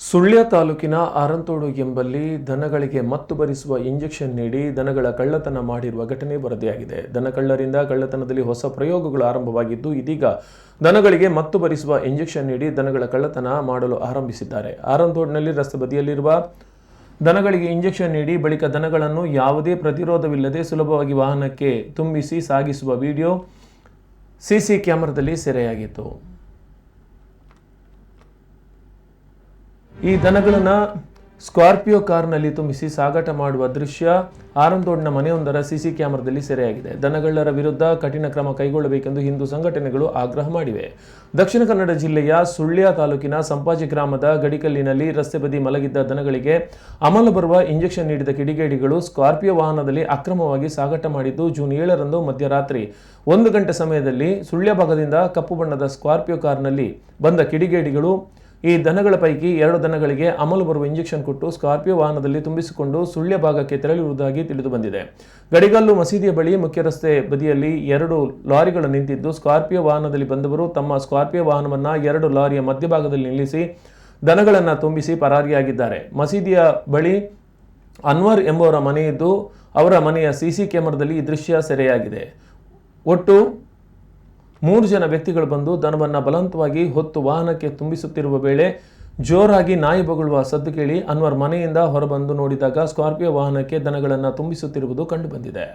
ಸುಳ್ಯ ತಾಲೂಕಿನ ಆರಂತೋಡು ಎಂಬಲ್ಲಿ ದನಗಳಿಗೆ ಮತ್ತು ಭರಿಸುವ ಇಂಜೆಕ್ಷನ್ ನೀಡಿ ದನಗಳ ಕಳ್ಳತನ ಮಾಡಿರುವ ಘಟನೆ ವರದಿಯಾಗಿದೆ. ದನ ಕಳ್ಳರಿಂದ ಕಳ್ಳತನದಲ್ಲಿ ಹೊಸ ಪ್ರಯೋಗಗಳು ಆರಂಭವಾಗಿದ್ದು, ಇದೀಗ ದನಗಳಿಗೆ ಮತ್ತು ಭರಿಸುವ ಇಂಜೆಕ್ಷನ್ ನೀಡಿ ದನಗಳ ಕಳ್ಳತನ ಮಾಡಲು ಆರಂಭಿಸಿದ್ದಾರೆ. ಆರಂತೋಡ್ನಲ್ಲಿ ರಸ್ತೆ ಬದಿಯಲ್ಲಿರುವ ದನಗಳಿಗೆ ಇಂಜೆಕ್ಷನ್ ನೀಡಿ ಬಳಿಕ ದನಗಳನ್ನು ಯಾವುದೇ ಪ್ರತಿರೋಧವಿಲ್ಲದೆ ಸುಲಭವಾಗಿ ವಾಹನಕ್ಕೆ ತುಂಬಿಸಿ ಸಾಗಿಸುವ ವಿಡಿಯೋ ಸಿಸಿ ಕ್ಯಾಮೆರಾದಲ್ಲಿ ಸೆರೆಯಾಗಿತ್ತು. ಈ ದನಗಳನ್ನು ಸ್ಕಾರ್ಪಿಯೋ ಕಾರ್ನಲ್ಲಿ ತುಂಬಿಸಿ ಸಾಗಾಟ ಮಾಡುವ ದೃಶ್ಯ ಆರಂದೋಡ್ನ ಮನೆಯೊಂದರ ಸಿಸಿ ಕ್ಯಾಮೆರಾದಲ್ಲಿ ಸೆರೆಯಾಗಿದೆ. ದನಗಳ್ಳರ ವಿರುದ್ಧ ಕಠಿಣ ಕ್ರಮ ಕೈಗೊಳ್ಳಬೇಕೆಂದು ಹಿಂದೂ ಸಂಘಟನೆಗಳು ಆಗ್ರಹ ಮಾಡಿವೆ. ದಕ್ಷಿಣ ಕನ್ನಡ ಜಿಲ್ಲೆಯ ಸುಳ್ಯ ತಾಲೂಕಿನ ಸಂಪಾಜಿ ಗ್ರಾಮದ ಗಡಿಕಲ್ಲಿನಲ್ಲಿ ರಸ್ತೆ ಬದಿ ಮಲಗಿದ್ದ ದನಗಳಿಗೆ ಅಮಲು ಬರುವ ಇಂಜೆಕ್ಷನ್ ನೀಡಿದ ಕಿಡಿಗೇಡಿಗಳು ಸ್ಕಾರ್ಪಿಯೋ ವಾಹನದಲ್ಲಿ ಅಕ್ರಮವಾಗಿ ಸಾಗಾಟ ಮಾಡಿದ್ದು ಜೂನ್ ಏಳರಂದು ಮಧ್ಯರಾತ್ರಿ. ಒಂದು ಗಂಟೆ ಸಮಯದಲ್ಲಿ ಸುಳ್ಯ ಭಾಗದಿಂದ ಕಪ್ಪು ಬಣ್ಣದ ಸ್ಕಾರ್ಪಿಯೋ ಕಾರ್ನಲ್ಲಿ ಬಂದ ಕಿಡಿಗೇಡಿಗಳು ಈ ದನಗಳ ಪೈಕಿ ಎರಡು ದನಗಳಿಗೆ ಅಮಲು ಬರುವ ಇಂಜೆಕ್ಷನ್ ಕೊಟ್ಟು ಸ್ಕಾರ್ಪಿಯೋ ವಾಹನದಲ್ಲಿ ತುಂಬಿಸಿಕೊಂಡು ಸುಳ್ಯ ಭಾಗಕ್ಕೆ ತೆರಳಿರುವುದಾಗಿ ತಿಳಿದು ಬಂದಿದೆ. ಗಡಿಗಲ್ಲು ಮಸೀದಿಯ ಬಳಿ ಮುಖ್ಯ ರಸ್ತೆ ಬದಿಯಲ್ಲಿ ಎರಡು ಲಾರಿಗಳು ನಿಂತಿದ್ದು, ಸ್ಕಾರ್ಪಿಯೋ ವಾಹನದಲ್ಲಿ ಬಂದವರು ತಮ್ಮ ಸ್ಕಾರ್ಪಿಯೋ ವಾಹನವನ್ನು ಎರಡು ಲಾರಿಯ ಮಧ್ಯಭಾಗದಲ್ಲಿ ನಿಲ್ಲಿಸಿ ದನಗಳನ್ನು ತುಂಬಿಸಿ ಪರಾರಿಯಾಗಿದ್ದಾರೆ. ಮಸೀದಿಯ ಬಳಿ ಅನ್ವರ್ ಎಂಬುವರ ಮನೆಯಿದ್ದು, ಅವರ ಮನೆಯ ಸಿಸಿ ಕ್ಯಾಮೆರಾದಲ್ಲಿ ಈ ದೃಶ್ಯ ಸೆರೆಯಾಗಿದೆ. ಒಟ್ಟು ಮೂರು ಜನ ವ್ಯಕ್ತಿಗಳು ಬಂದು ದನವನ್ನು ಬಲವಂತವಾಗಿ ಹೊತ್ತು ವಾಹನಕ್ಕೆ ತುಂಬಿಸುತ್ತಿರುವ ವೇಳೆ ಜೋರಾಗಿ ನಾಯಿ ಬೊಗಳುವ ಸದ್ದು ಕೇಳಿ ಅನ್ವರ್ ಮನೆಯಿಂದ ಹೊರಬಂದು ನೋಡಿದಾಗ ಸ್ಕಾರ್ಪಿಯೋ ವಾಹನಕ್ಕೆ ದನಗಳನ್ನು ತುಂಬಿಸುತ್ತಿರುವುದು ಕಂಡುಬಂದಿದೆ